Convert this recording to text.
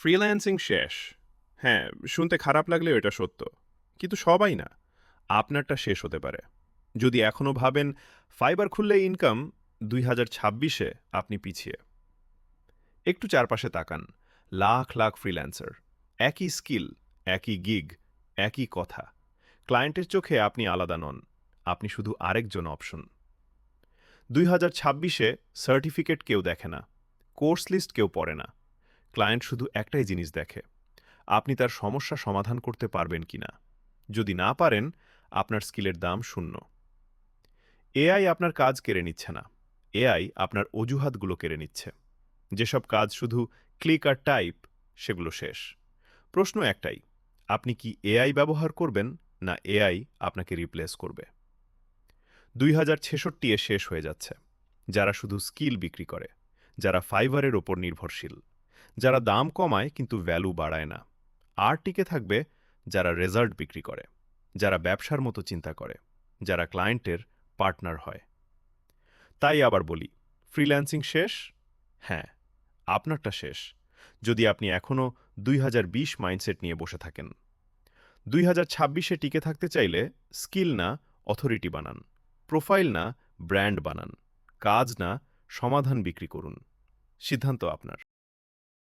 Freelancing শেষ। হ্যাঁ শুনতে খারাপ লাগলেও এটা সত্য। কিন্তু সবাই না, আপনারটা শেষ হতে পারে। যদি এখনও ভাবেন ফাইবার খুললে ইনকাম দুই হাজার ছাব্বিশে আপনি পিছিয়ে। একটু চারপাশে তাকান। লাখ লাখ ফ্রিল্যান্সার একই স্কিল একই গিগ একই কথা। ক্লায়েন্টের চোখে আপনি আলাদা নন। আপনি শুধু আরেকজন অপশন দুই হাজার ছাব্বিশে সার্টিফিকেট কেউ দেখে না। কোর্স লিস্ট কেউ পড়ে না। ক্লায়েন্ট শুধু একটাই জিনিস দেখে, আপনি তার সমস্যা সমাধান করতে পারবেন কিনা। যদি না পারেন, আপনার স্কিলের দাম শূন্য। এআই আপনার কাজ কেড়ে নিচ্ছে না। এআই আপনার অজুহাতগুলো কেড়ে নিচ্ছে। যেসব কাজ শুধু ক্লিক আর টাইপ, সেগুলো শেষ। প্রশ্ন একটাই, আপনি কি এআই ব্যবহার করবেন না এআই আপনাকে রিপ্লেস করবে? দুই হাজার ছেষট্টি এ শেষ হয়ে যাচ্ছে। যারা শুধু স্কিল বিক্রি করে, যারা ফাইবারের ওপর নির্ভরশীল। যারা দাম কমায় কিন্তু ভ্যালু বাড়ায় না। আর টিকে থাকবে যারা রেজাল্ট বিক্রি করে, যারা ব্যবসার মতো চিন্তা করে, যারা ক্লায়েন্টের পার্টনার হয়। তাই আবার বলি ফ্রিল্যান্সিং শেষ? হ্যাঁ আপনারটা শেষ। যদি আপনি এখনও দুই বিশ মাইন্ডসেট নিয়ে বসে থাকেন। দুই হাজার ছাব্বিশে টিকে থাকতে চাইলে স্কিল না অথরিটি বানান। প্রোফাইল না ব্র্যান্ড বানান। কাজ না, সমাধান বিক্রি করুন। সিদ্ধান্ত আপনার।